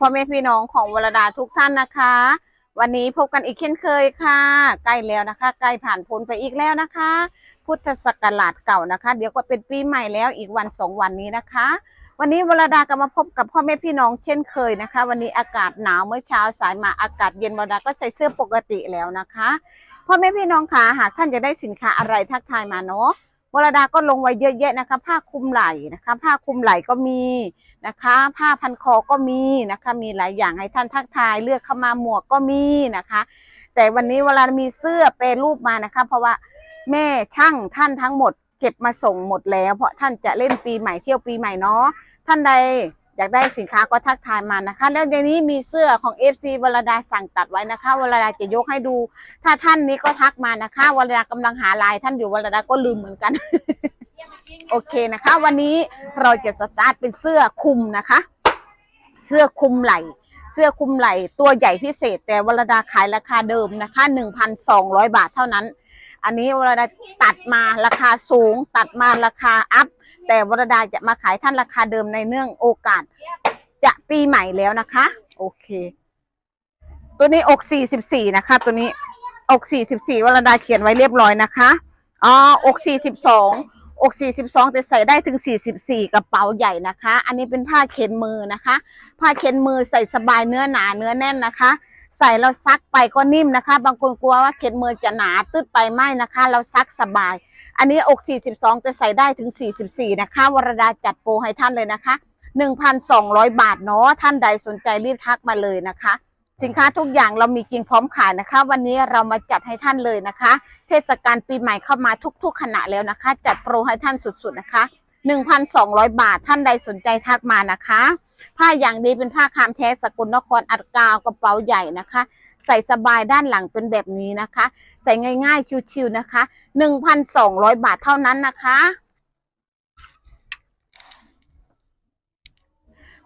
พ่อแม่พี่น้องของวรดาทุกท่านนะคะ วันนี้พบกันอีกเช่นเคยค่ะ ใกล้แล้วนะคะ ใกล้ผ่านพ้นไปอีกแล้วนะคะ พุทธศักราชเก่านะคะ เดี๋ยวก็เป็นปีใหม่แล้วอีกวันสองวันนี้นะคะ วันนี้วรดาก็มาพบกับพ่อแม่พี่น้องเช่นเคยนะคะ วันนี้อากาศหนาวเมื่อเช้าสายมาอากาศเย็นวรดาก็ใส่เสื้อปกติแล้วนะคะพ่อแม่พี่น้องคะหากท่านจะได้สินค้าอะไรทักทายมาเนาะวรดาก็ลงไว้เยอะแยะนะคะ ผ้าคลุมไหล่นะคะ ผ้าคลุมไหล่ก็มี นะคะ ผ้าพันคอก็มีนะคะ มีหลายอย่างให้ท่านทักทายเลือกเข้ามาหมวกก็มีนะคะ แต่วันนี้เวลามีเสื้อเปรรูปมานะคะ เพราะว่าแม่ช่างท่านทั้งหมดเก็บมาส่งหมดแล้ว เพราะท่านจะเล่นปีใหม่เที่ยวปีใหม่เนาะท่านใดอยากได้สินค้าก็ทักทายมานะคะ แล้วในนี้มีเสื้อของ FC วรดาสั่งตัดไว้นะคะวรดาจะยกให้ดู ถ้าท่านนี้ก็ทักมานะคะวรดากำลังหาลายท่านอยู่วรดาก็ลืมเหมือนกัน โอเคนะคะ วันนี้เราจะสตาร์ทเป็นเสื้อคลุมนะคะ เสื้อคลุมไหล่ เสื้อคลุมไหล่ตัวใหญ่พิเศษ แต่วรดาขายราคาเดิมนะคะ 1,200 บาทเท่านั้น อันนี้วรดาตัดมาราคาสูง ตัดมาราคาอัพ แต่วรดาจะมาขายท่านราคาเดิมในเนื่องโอกาส จะปีใหม่แล้วนะคะ โอเค ตัวนี้อก 44 นะคะ ตัวนี้อก 44วรดาเขียนไว้เรียบร้อยนะคะอ๋ออก 42 อก 42 แต่ใส่ได้ถึง 44 กระเป๋าใหญ่นะคะ อันนี้เป็นผ้าเข็นมือนะคะ ผ้าเข็นมือใส่สบายเนื้อหนาเนื้อแน่นนะคะ ใส่เราซักไปก็นิ่มนะคะ บางคนกลัวว่าเข็นมือจะหนาตืดไปไม่นะคะ เราซักสบาย อันนี้อก 42 แต่ใส่ได้ถึง 44 นะคะวรดาจัดโปรให้ท่านเลยนะคะ 1,200 บาทเนาะท่านใดสนใจรีบทักมาเลยนะคะ สินค้าทุกอย่างเรามีจริงพร้อมขายนะคะ วันนี้เรามาจัดให้ท่านเลยนะคะ เทศกาลปีใหม่เข้ามาทุก ๆ ขณะแล้วนะคะ จัดโปรให้ท่านสุดๆนะคะ 1,200 บาทท่านใดสนใจทักมานะคะ ผ้าอย่างดีเป็นผ้าคามแท้สกุลนครอัดกาวกระเป๋าใหญ่นะคะ ใส่สบายด้านหลังเป็นแบบนี้นะคะ ใส่ง่ายๆชิวๆนะคะ 1,200 บาทเท่านั้นนะคะ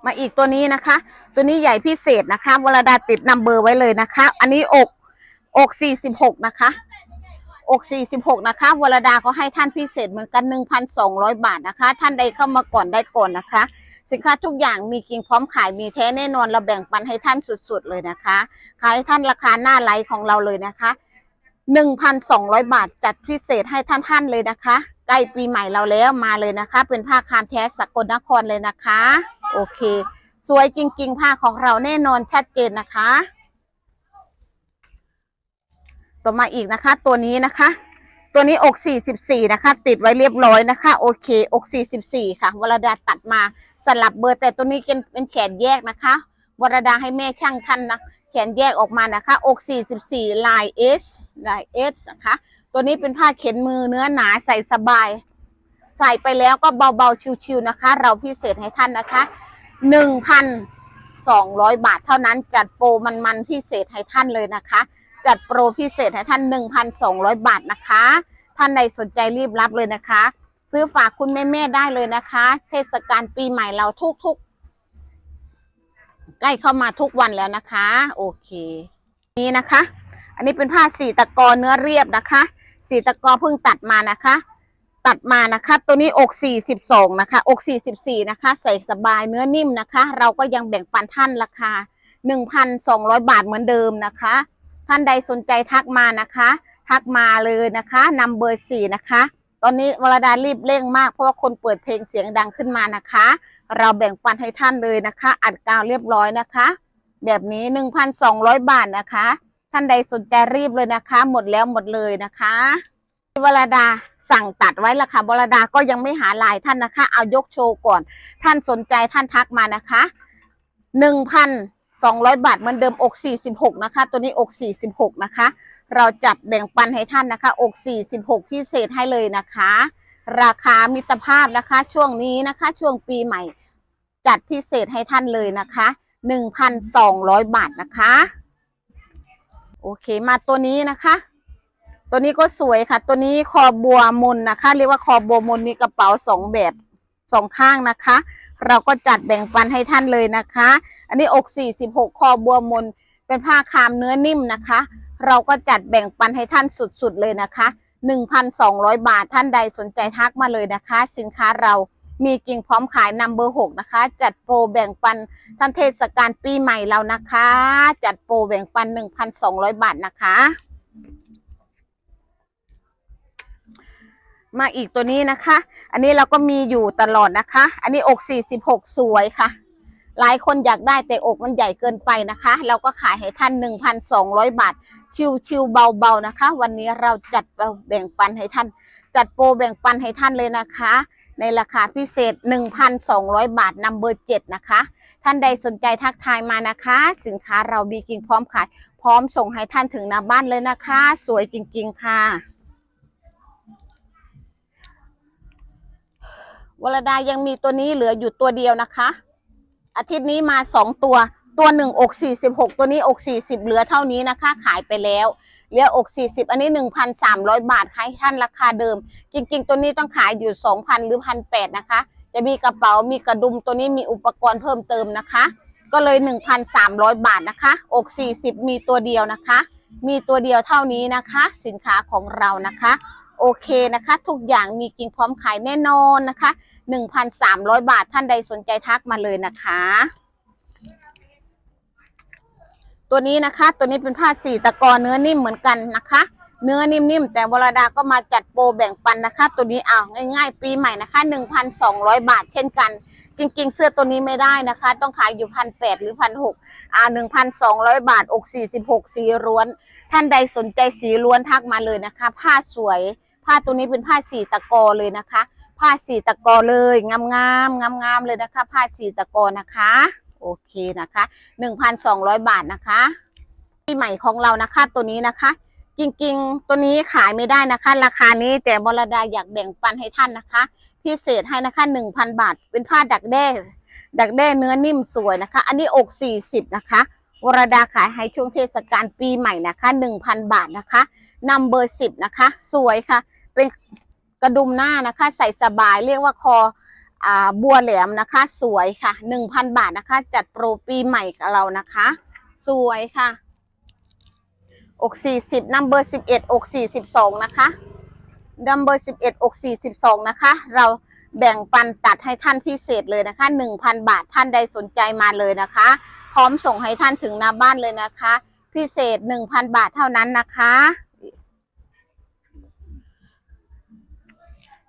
มาอีกตัวนี้นะคะ ตัวนี้ใหญ่พิเศษนะคะวรดาติดนัมเบอร์ไว้เลยนะคะ อันนี้อกอก46นะคะอก46นะคะวรดาเขาให้ท่านพิเศษเหมือนกัน1,200บาทนะคะ ท่านใดเข้ามาก่อนได้ก่อนนะคะ สินค้าทุกอย่างมีกิ่งพร้อมขายมีแท้แน่นอนเราแบ่งปันให้ท่านสุดๆเลยนะคะขายให้ท่านราคาหน้าไลฟ์ของเราเลยนะคะ1,200บาทจัดพิเศษให้ท่านท่านเลยนะคะใกล้ปีใหม่เราแล้วมาเลยนะคะ เป็นผ้าคามแท้สกลนครเลยนะคะ โอเค สวยจริง ๆ ผ้าของเราแน่นอนชัดเจนนะคะ ต่อมาอีกนะคะ ตัวนี้นะคะ ตัวนี้อก44นะคะ ติดไว้เรียบร้อยนะคะ โอเค อก44ค่ะวรดาตัดมาสลับเบอร์แต่ตัวนี้เป็นเป็นแขนแยกนะคะวรดาให้แม่ช่างท่านนะแขนแยกออกมานะคะ อก44ลาย S ลาย S นะคะ ตัวนี้เป็นผ้าเข็นมือเนื้อหนาใส่สบาย ใส่ไปแล้วก็เบาๆชิวๆนะคะ เราพิเศษให้ท่านนะคะ1,200บาทเท่านั้นจัดโปรมันๆพิเศษให้ท่านเลยนะคะ จัดโปรพิเศษให้ท่าน1,200บาทนะคะ ท่านใดสนใจรีบรับเลยนะคะ ซื้อฝากคุณแม่ๆได้เลยนะคะ เทศกาลปีใหม่เราทุกๆ ใกล้เข้ามาทุกวันแล้วนะคะ โอเค นี่นะคะ อันนี้เป็นผ้าสีตะกอเนื้อเรียบนะคะ สีตะกอเพิ่งตัดมานะคะ ตัดมานะคะ ตัวนี้อก 42 นะคะ อก 44 นะคะ ใส่สบายเนื้อนิ่มนะคะ เราก็ยังแบ่งปันท่านราคา 1,200 บาทเหมือนเดิมนะคะ ท่านใดสนใจทักมานะคะ ทักมาเลยนะคะนำเบอร์สี่นะคะ ตอนนี้วรดารีบเร่งมากเพราะว่าคนเปิดเพลงเสียงดังขึ้นมานะคะ เราแบ่งปันให้ท่านเลยนะคะ อัดกาวเรียบร้อยนะคะ แบบนี้ 1,200 บาทนะคะ ท่านใดสนใจรีบเลยนะคะ หมดแล้วหมดเลยนะคะ วรดาสั่งตัดไว้ละค่ะวรดาก็ยังไม่หาลายท่านนะคะ เอายกโชว์ก่อน ท่านสนใจท่านทักมานะคะ1,200บาทเหมือนเดิมอก46นะคะ ตัวนี้อก46นะคะ เราจัดแบ่งปันให้ท่านนะคะ อก46พิเศษให้เลยนะคะ ราคามิตรภาพนะคะ ช่วงนี้นะคะ ช่วงปีใหม่ จัดพิเศษให้ท่านเลยนะคะ1,200บาทนะคะ โอเคมาตัวนี้นะคะ ตัวนี้ก็สวยค่ะ ตัวนี้คอบัวมนนะคะ เรียกว่าคอบัวมนมีกระเป๋าสองแบบสองข้างนะคะ เราก็จัดแบ่งปันให้ท่านเลยนะคะ อันนี้อก46คอบัวมนเป็นผ้าคามเนื้อนิ่มนะคะ เราก็จัดแบ่งปันให้ท่านสุดๆเลยนะคะ 1,200 บาทท่านใดสนใจทักมาเลยนะคะ สินค้าเรามีกิ่งพร้อมขายนัมเบอร์หกนะคะ จัดโปรแบ่งปันท่านเทศกาลปีใหม่เรานะคะ จัดโปรแบ่งปัน 1,200 บาทนะคะ มาอีกตัวนี้นะคะ อันนี้เราก็มีอยู่ตลอดนะคะ อันนี้อก46สวยค่ะ หลายคนอยากได้แต่อกมันใหญ่เกินไปนะคะ เราก็ขายให้ท่าน1,200บาท ชิวๆเบาๆนะคะ วันนี้เราจัดแบ่งปันให้ท่าน จัดโปรแบ่งปันให้ท่านเลยนะคะ ในราคาพิเศษ 1,200 บาทนัมเบอร์7นะคะ ท่านใดสนใจทักทายมานะคะ สินค้าเรามีกิ่งพร้อมขาย พร้อมส่งให้ท่านถึงหน้าบ้านเลยนะคะ สวยจริงๆค่ะ วรดายังมีตัวนี้เหลืออยู่ตัวเดียวนะคะ อาทิตย์นี้มาสองตัว ตัวหนึ่งอกสี่สิบหกตัวนี้อกสี่สิบเหลือเท่านี้นะคะ ขายไปแล้วเหลืออกสี่สิบอันนี้หนึ่งพันสามร้อยบาทให้ท่านราคาเดิม จริง ๆ ตัวนี้ต้องขายอยู่สองพันหรือพันแปดนะคะ จะมีกระเป๋ามีกระดุมตัวนี้มีอุปกรณ์เพิ่มเติมนะคะ ก็เลยหนึ่งพันสามร้อยบาทนะคะ อกสี่สิบมีตัวเดียวนะคะ มีตัวเดียวเท่านี้นะคะ สินค้าของเรานะคะ โอเคนะคะ ทุกอย่างมีกิงพร้อมขายแน่นอนนะคะ 1,300 บาทท่านใดสนใจทักมาเลยนะคะ ตัวนี้นะคะ ตัวนี้เป็นผ้าสีตะกอเนื้อนิ่มเหมือนกันนะคะ เนื้อนิ่มๆแต่วรดาก็มาจัดโปรแบ่งปันนะคะ ตัวนี้เอาง่ายๆ ปีใหม่นะคะ 1,200 บาทเช่นกันจริงๆ เสื้อตัวนี้ไม่ได้นะคะ ต้องขายอยู่พันแปดหรือพันหกอ่าหนึ่งพันสองร้อยบาท อกสี่สิบหกสีล้วน ท่านใดสนใจสีล้วนทักมาเลยนะคะ ผ้าสวย ผ้าตัวนี้เป็นผ้าสีตะกอเลยนะคะ ผ้าสีตะกอเลยงามงามงามงามเลยนะคะ ผ้าสีตะกอนะคะ โอเคนะคะหนึ่งพันสองร้อยบาทนะคะปีใหม่ของเรานะคะตัวนี้นะคะจริงๆ ตัวนี้ขายไม่ได้นะคะ ราคานี้แต่บรดาอยากแบ่งปันให้ท่านนะคะ พิเศษให้นะคะหนึ่งพันบาท เป็นผ้าดักแด้ ดักแด้เนื้อนิ่มสวยนะคะ อันนี้อกสี่สิบนะคะวรดาขายให้ช่วงเทศกาลปีใหม่นะคะหนึ่งพันบาทนะคะนำเบอร์สิบนะคะ สวยค่ะ เป็น กระดุมหน้านะคะ ใส่สบายเรียกว่าคออ่าบัวแหลมนะคะ สวยค่ะหนึ่งพันบาทนะคะ จัดโปรปีใหม่กับเรานะคะ สวยค่ะอกสี่สิบนัมเบอร์สิบเอ็ดอกสี่สิบสองนะคะนัมเบอร์สิบเอ็ดอกสี่สิบสองนะคะ เราแบ่งปันตัดให้ท่านพิเศษเลยนะคะหนึ่งพันบาทท่านใดสนใจมาเลยนะคะ พร้อมส่งให้ท่านถึงหน้าบ้านเลยนะคะ พิเศษหนึ่งพันบาทเท่านั้นนะคะ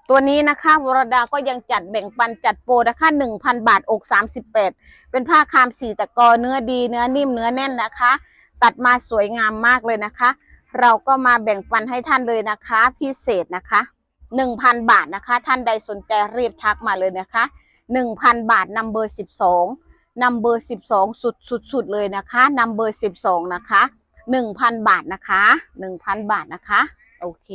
ตัวนี้นะคะวรดาก็ยังจัดแบ่งปันจัดโปรนะคะหนึ่งพันบาทอกสามสิบแปดเป็นผ้าคามสีตะกอเนื้อดีเนื้อนิ่มเนื้อแน่นนะคะ ตัดมาสวยงามมากเลยนะคะ เราก็มาแบ่งปันให้ท่านเลยนะคะ พิเศษนะคะหนึ่งพันบาทนะคะ ท่านใดสนใจรีบทักมาเลยนะคะหนึ่งพันบาทนัมเบอร์สิบสองนัมเบอร์สิบสองสุดสุดสุดเลยนะคะนัมเบอร์สิบสองนะคะหนึ่งพันบาทนะคะหนึ่งพันบาทนะคะ โอเค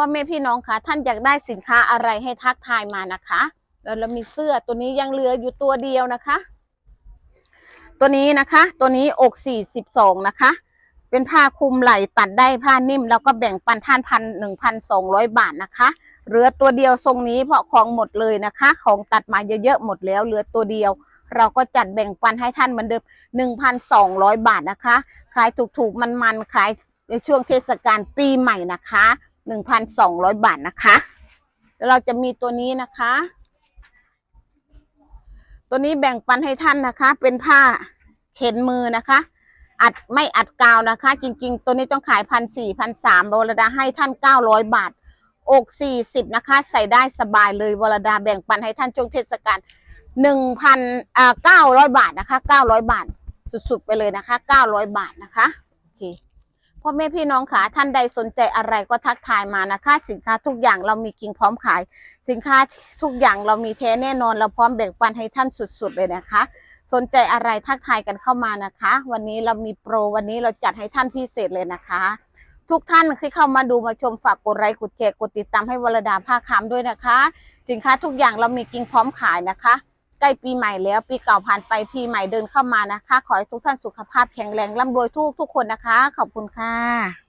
พ่อแม่พี่น้องคะท่านอยากได้สินค้าอะไรให้ทักทายมานะคะแล้วเรามีเสื้อตัวนี้ยังเหลืออยู่ตัวเดียวนะคะ ตัวนี้นะคะ ตัวนี้อกสี่สิบสองนะคะ เป็นผ้าคลุมไหล่ตัดได้ผ้านิ่ม แล้วก็แบ่งปันท่านพันหนึ่งพันสองร้อยบาทนะคะเหลือตัวเดียวทรงนี้เพราะของหมดเลยนะคะ ของตัดมาเยอะๆหมดแล้วเหลือตัวเดียว เราก็จัดแบ่งปันให้ท่านเหมือนเดิมหนึ่งพันสองร้อยบาทนะคะ ขายถูกๆมันๆขายในช่วงเทศกาลปีใหม่นะคะ หนึ่งพันสองร้อยบาทนะคะ แล้วเราจะมีตัวนี้นะคะ ตัวนี้แบ่งปันให้ท่านนะคะ เป็นผ้าเข็นมือนะคะ อัดไม่อัดกาวนะคะ จริง ๆ ตัวนี้ต้องขายพันสี่พันสามวรดาให้ท่านเก้าร้อยบาท อกสี่สิบนะคะ ใส่ได้สบายเลยวรดาแบ่งปันให้ท่านช่วงเทศกาลหนึ่งพันอ่าเก้าร้อยบาทนะคะเก้าร้อยบาท สุดๆไปเลยนะคะเก้าร้อยบาทนะคะโอเค พ่อแม่พี่น้องค่ะท่านใดสนใจอะไรก็ทักทายมานะคะ สินค้าทุกอย่างเรามีกิ่งพร้อมขาย สินค้าทุกอย่างเรามีแท้แน่นอนเราพร้อมแบ่งปันให้ท่านสุด ๆ เลยนะคะ สนใจอะไรทักทายกันเข้ามานะคะ วันนี้เรามีโปรวันนี้เราจัดให้ท่านพิเศษเลยนะคะ ทุกท่านที่เข้ามาดูมาชมฝากกดไลค์กดแชร์กดติดตามให้วรดาภาคามด้วยนะคะ สินค้าทุกอย่างเรามีกิ่งพร้อมขายนะคะ ใกล้ปีใหม่แล้วปีเก่าผ่านไปปีใหม่เดินเข้ามานะคะ ขอให้ทุกท่านสุขภาพแข็งแรงร่ำรวยทุกทุกคนนะคะ ขอบคุณค่ะ